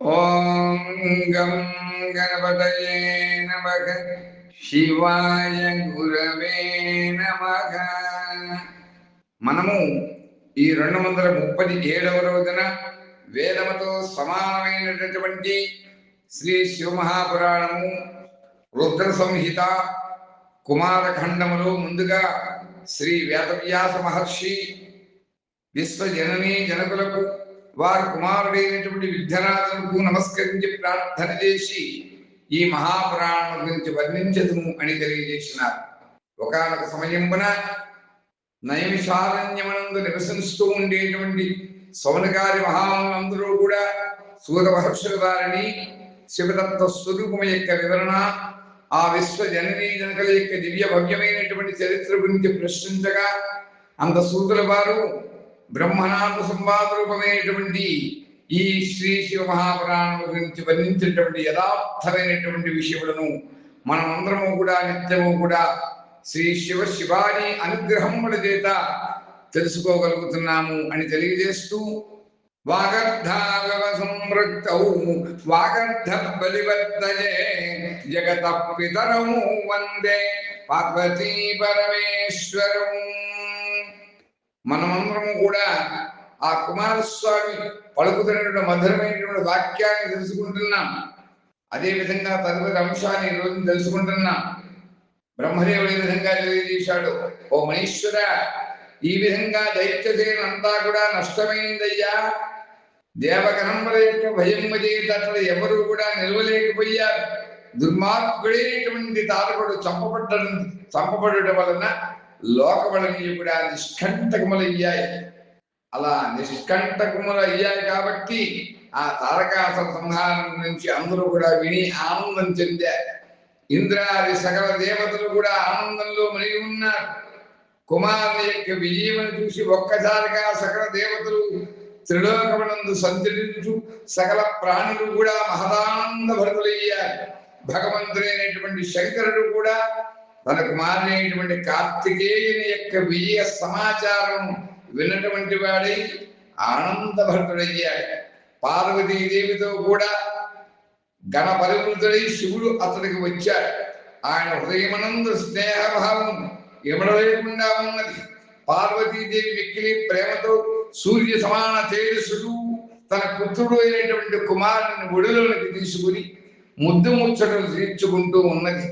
ఓం గం గణపతయే నమః. శివాయ గురవే నమః. మనము ఈ రెండు వందల ముప్పై ఏడవ రోజున వేదముతో సమానమైనటువంటి శ్రీ శివమహాపురాణము రుద్ర సంహిత కుమారఖండములో ముందుగా శ్రీ వేదవ్యాస మహర్షి విశ్వజననీ జనకులకు వారి కుమారుడైనటువంటి విద్యరాజులకు నమస్కరించి ప్రార్థన చేసి ఈ మహాపురాణం గురించి వర్ణించదుము అని తెలియజేసినారు. ఒకనొక సమయమున నైమిషారణ్యమనందు నివసిస్తూ ఉండేటువంటి సౌనగారి మహాములందరూ కూడా సూర మహర్షుల వారిని శివతత్వ స్వరూపం యొక్క వివరణ ఆ విశ్వ జననీ జనకల యొక్క దివ్య భవ్యమైనటువంటి చరిత్ర గురించి ప్రశ్నించగా అంత సూతుల వారు బ్రహ్మనాథ సంవాద రూపమైనటువంటి ఈ శ్రీ శివ మహాపురాణం గురించి వర్ణించినటువంటి యథార్థమైనటువంటి విషయములను మనమందరము కూడా నిత్యము కూడా శ్రీ శివ శివాని అనుగ్రహముల చేత తెలుసుకోగలుగుతున్నాము అని తెలియజేస్తూ వాగర్ధాగవ సంవృక్తౌ వాగర్ధ బలివర్తయే జగత పితరము వందే పార్వతీ పరమేశ్వరం. మనమందరము కూడా ఆ కుమారస్వామి పలుకుతున్నటువంటి మధురమైనటువంటి వాక్యాన్ని తెలుసుకుంటున్నాం. అదే విధంగా తదుపరి అంశాన్ని ఈరోజు తెలుసుకుంటున్నాం. బ్రహ్మదేవుడు ఈ విధంగా తెలియజేశాడు? ఓ మహేశ్వర ఈ విధంగా దైత్యసేన అంతా కూడా నష్టమైందయ్యా. దేవగణముల యొక్క భయం చేత అక్కడ ఎవరు కూడా నిలవలేకపోయారు. దుర్మార్గుడైనటువంటి తారకుడు చంపబడ్డ చంపబడటం వలన లోకములన్నీ కూడా నిష్కంటకములయ్యాయి. అలా నిష్కంటకములు అయ్యాయి కాబట్టి ఆ తారకాసుర సంహారం నుంచి అందరూ కూడా విని ఆనందం చెందారు. ఇంద్రాది సకల దేవతలు కూడా ఆనందంలో మునిగి ఉన్నారు. కుమారుని యొక్క విజయమును చూసి ఒక్కసారిగా సకల దేవతలు త్రిలోకమునందు సంచరించు సకల ప్రాణులు కూడా మహదానంద భరతులయ్యారు. భగవంతుడైనటువంటి శంకరుడు కూడా తన కుమారుడైనటువంటి కార్తికేయుని యొక్క విజయ సమాచారం విన్నటువంటి వాడై ఆనందభరితుడయ్యాడు. పార్వతీదేవితో కూడా గణపరివృతుడై శివుడు అతడికి వచ్చాడు. ఆయన హృదయమనందు స్నేహభావం ఇమడలేకుండా ఉన్నది. పార్వతీదేవి మిక్కిలి ప్రేమతో సూర్య సమాన తేజస్సుడు తన పుత్రుడు అయినటువంటి కుమారుని ఒడిలోనికి తీసుకుని ముద్దు ముచ్చటలు తీర్చుకుంటూ ఉన్నది.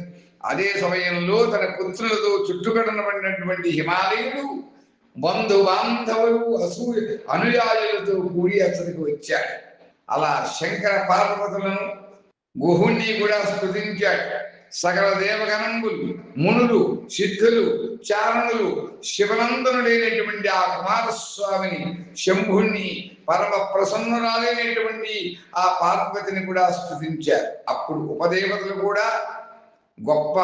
అదే సమయంలో తన పుత్రులతో చుట్టుకడనబడినటువంటి హిమాలయుడు బంధు బాంధవులు అసూయ అనుయాయులతో కూడి అతనికి వచ్చాడు అలా శంకర పార్వతులను గుహుణ్ణి కూడా స్తుతించాడు సకల దేవగణంబులు మునులు సిద్ధులు చారణులు శివనందనుడైనటువంటి ఆ కుమారస్వామిని శంభుణ్ణి పరమ ప్రసన్నురాలైనటువంటి ఆ పార్వతిని కూడా స్థుతించారు. అప్పుడు ఉపదేవతలు కూడా గొప్ప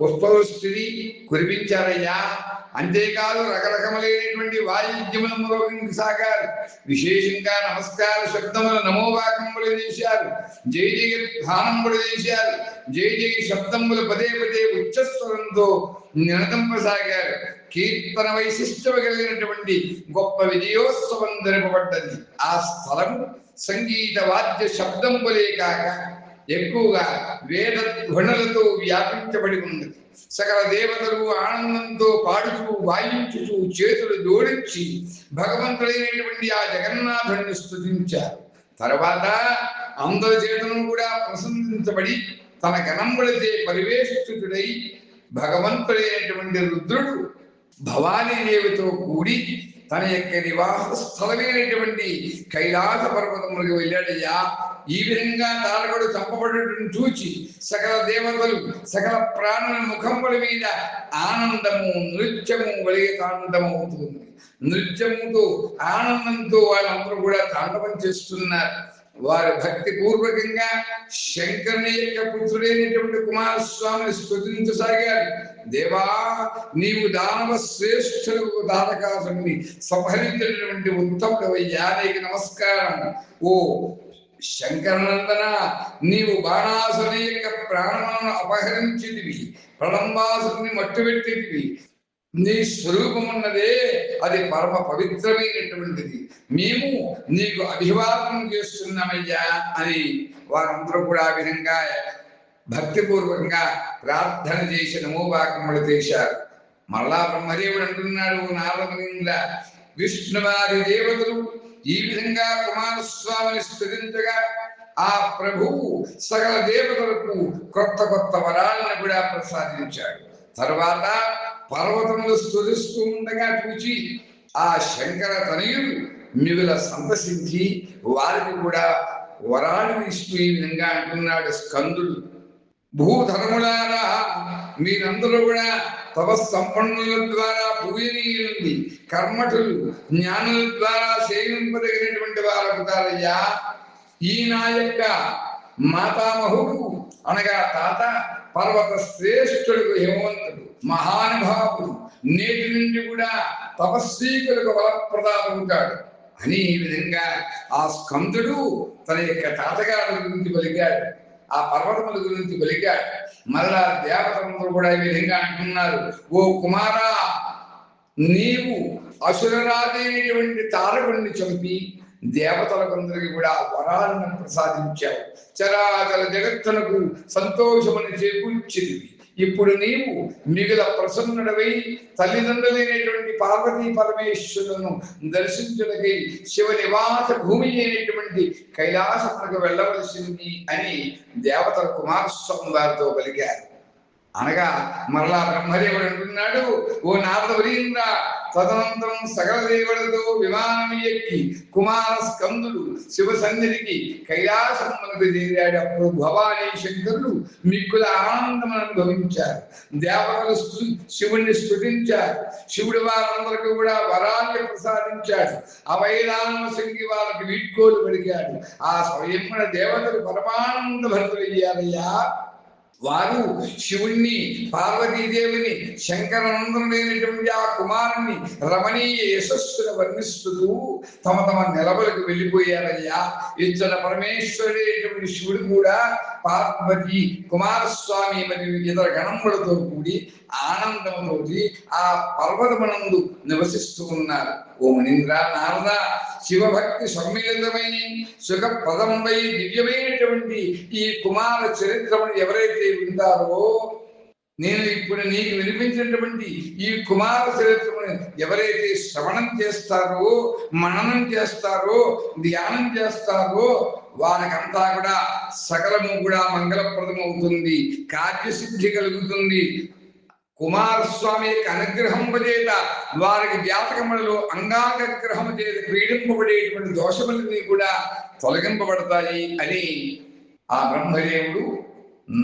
పుష్పవృష్టిని కురిపించారయ్యా. అంతేకాదు రకరకములైనటువంటి వాయిద్యములను సాగారు. విశేషంగా నమస్కార శబ్దములు నమోవాకములు చేశారు. జై జయ ధ్యానములు చేశారు. జై జయ శబ్దములు పదే పదే ఉచ్చస్వరంతో నినదంపసాగారు. కీర్తన వైశిష్టము కలిగినటువంటి గొప్ప విజయోత్సవం జరపబడ్డది. ఆ స్థలం సంగీత వాద్య శబ్దంబులే కాక ఎక్కువగా వేద ధ్వనులతో వ్యాపించబడి ఉన్నది. సకల దేవతలు ఆనందంతో పాడుతూ వాయించుతూ చేతులు జోడించి భగవంతుడైనటువంటి ఆ జగన్నాథుడిని స్థుతించారు తర్వాత అందరి చేతను కూడా ప్రశంసించబడి తన గణములచే పరివేష్టితుడై భగవంతుడైనటువంటి రుద్రుడు భవానీదేవితో కూడి తన యొక్క నివాస స్థలమైనటువంటి కైలాస పర్వతములకు వెళ్ళాడయ్యా. ఈ విధంగా తారకుడు చంపబడటం చూచి సకల దేవతలు సకల ప్రాణుల ముఖముల మీద ఆనందము నృత్యము వలిగే అవుతుంది. నృత్యముతో ఆనందంతో వాళ్ళందరూ కూడా తాండవం చేస్తున్నారు. వారు భక్తి పూర్వకంగా శంకరుని యొక్క పుత్రుడైనటువంటి కుమారస్వామిని స్థుతించసాగారు దేవా నీవు దానవ శ్రేష్ఠులకు దానకాసుని సంహరించినటువంటి ఉత్తముడు అయ్యా నీకు నమస్కారం. ఓ శంకరనందన నీవు బాణాసుని యొక్క ప్రాణములను అపహరించితివి ప్రళంబాసుని మట్టుబెట్టితివి నీ స్వరూపమున్నదే అది పరమ పవిత్రమైనటువంటిది. మేము నీకు అభివాదం చేస్తున్నామయ్యా అని వారందరూ కూడా ఆ విధంగా భక్తిపూర్వకంగా ప్రార్థన చేసి నమోవాకములు చేశారు. మళ్ళా బ్రహ్మదేవుడు అంటున్నాడు నారదమునింద్ర విష్ణువారి దేవతలు ఈ విధంగా కుమారస్వామిని స్థుతించగా ఆ ప్రభువు సకల దేవతలకు కొత్త కొత్త వరాలను కూడా ప్రసాదించాడు. తర్వాత పర్వతములు స్థుతిస్తూ ఉండగా చూచి ఆ శంకర తనయుడు మిగుల సంతసించి వారికి కూడా వరాలు ఇస్తూ ఈ విధంగా అంటున్నాడు స్కందుడు. భూధర్ములారా మీరందరూ కూడా తప సంపన్నుల ద్వారా పూజనీయులండి కర్మఠులు జ్ఞానుల ద్వారా సేవింపదగినటువంటి వారు అవుతారయ్యా ఈ నా యొక్క మాతామహుడు అనగా తాత పర్వత శ్రేష్ఠుడు హేమంతుడు మహానుభావుడు నేటి నుండి కూడా తపస్వీకులకు ఉంటాడు. అని ఈ విధంగా ఆ స్కందుడు తన యొక్క తాతగారి గురించి పలికాడు. ఆ పర్వతముల గురించి పలికాడు మరలా దేవతలందరూ కూడా ఈ విధంగా అంటున్నారు. ఓ కుమారా నీవు అసురరాజైనటువంటి తారకుణ్ణి చంపి దేవతలకందరికీ కూడా వరాలను ప్రసాదించావు. చరాచర జగత్తునకు సంతోషమని చేకూర్చింది ఇప్పుడు నీవు మిగుల ప్రసన్నుడవై తల్లిదండ్రులైనటువంటి పార్వతీ పరమేశ్వరులను దర్శించుటకై శివ నివాస భూమి అయినటువంటి కైలాసమునకు వెళ్ళవలసింది అని దేవతల కుమారస్వామి వారితో కలిగారు అనగా మరలా బ్రహ్మదేవుడు అంటున్నాడు ఓ నారదవరీంద్ర తదనంతరం సకల దేవులతో విమానం ఎక్కి కుమార స్కందుడు శివ సన్నిధికి కైలాసమునకు చేరాడు. అప్పుడు భవానీ శంకరులు మిక్కుల ఆనందం అనుభవించారు. దేవతలు శివుణ్ణి స్ఫుటించారు శివుడు వారందరికీ కూడా వరాన్ని ప్రసాదించాడు. అవైరామ సంగి వాళ్ళకి వీడ్కోలు పలికాడు. ఆ స్వయంన దేవతలు పరమానంద భరితులయ్యారయ్యా. వారు శివుణ్ణి పార్వతీదేవిని శంకరనందనుడైనటువంటి ఆ కుమారుణ్ణి రమణీయ యశస్సును వర్ణిస్తూ తమ తమ నిలవలకు వెళ్ళిపోయారయ్యా. ఇచ్చిన పరమేశ్వరుడైనటువంటి శివుడు కూడా పార్వతి కుమారస్వామి మరియు ఇతర గణములతో కూడి ఆనందముతోటి ఆ పర్వతమునందు నివసిస్తూ ఉన్నారు ఓ మణీంద్ర నారద శివభక్తి సమ్మిళితమై సుఖప్రదమై దివ్యమైనటువంటి ఈ కుమార చరిత్రమును ఎవరైతే వింటారో నేను ఇప్పుడు నీకు వినిపించినటువంటి ఈ కుమార చరిత్రమును ఎవరైతే శ్రవణం చేస్తారో మననం చేస్తారో ధ్యానం చేస్తారో వారికంతా కూడా సకలము కూడా మంగళప్రదం అవుతుంది కార్యసిద్ధి కలుగుతుంది. కుమారస్వామి యొక్క అనుగ్రహం చేత వారికి జాతకములలో అంగాంగ గ్రహము చేత పీడింపబడేటువంటి దోషములన్నీ కూడా తొలగింపబడతాయి అని ఆ బ్రహ్మదేవుడు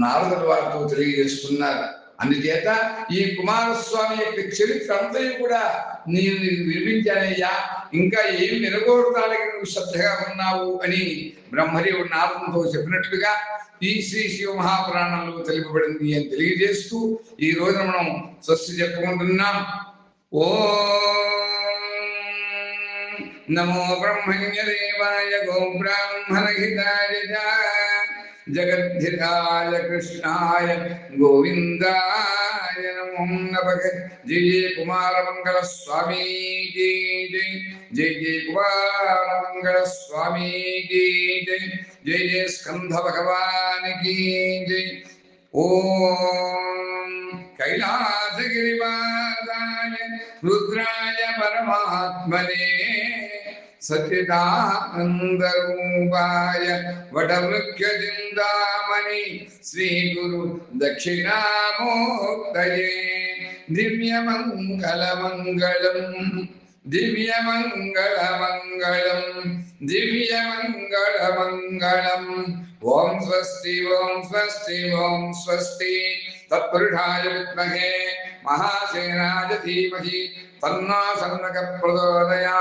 నారదుల వారితో తెలియజేస్తున్నారు. అందుచేత ఈ కుమారస్వామి యొక్క చరిత్ర అంతయు కూడా నేను నీకు వినిపించానయ్యా. ఇంకా ఏం వినకూడదానికి నువ్వు శ్రద్ధగా ఉన్నావు అని బ్రహ్మదేవుడు నారదంతో చెప్పినట్లుగా ఈ శ్రీ శివ మహాపురాణంలో తెలుపబడింది అని తెలియజేస్తూ ఈ రోజు మనం స్వస్తి చెప్పుకుంటున్నాం. ఓ నమో బ్రహ్మణ్య దేవాయ గో బ్రాహ్మణ హితాయ జగద్ధితాయ కృష్ణాయ గోవిందాయ నమో నమః జయ జయ కుమార మంగళ స్వామి కీ జై జయ జయ కుమార మంగళ స్వామి కీ జై జయ జయ స్కంధ భగవాన్ కీ జై ఓం కైలాసగిరివాసాయ రుద్రాయ పరమాత్మనే സച്ചിദാനന്ദരൂപായ വടവൃക്ഷചിന്താമണി ശ്രീഗുരു ദക്ഷിണാമോക്തയേ ദിവ്യമംഗലമംഗളം ദിവ്യമംഗളമംഗളം ദിവ്യമംഗളമംഗളം. ഓം സ്വസ്തി ഓം സ്വസ്തി ഓം സ്വസ്തി. തത്പുരുഷായ വിദ്മഹേ മഹാസേനായ ധീമഹി തന്നാസന്നക പ്രചോദയാ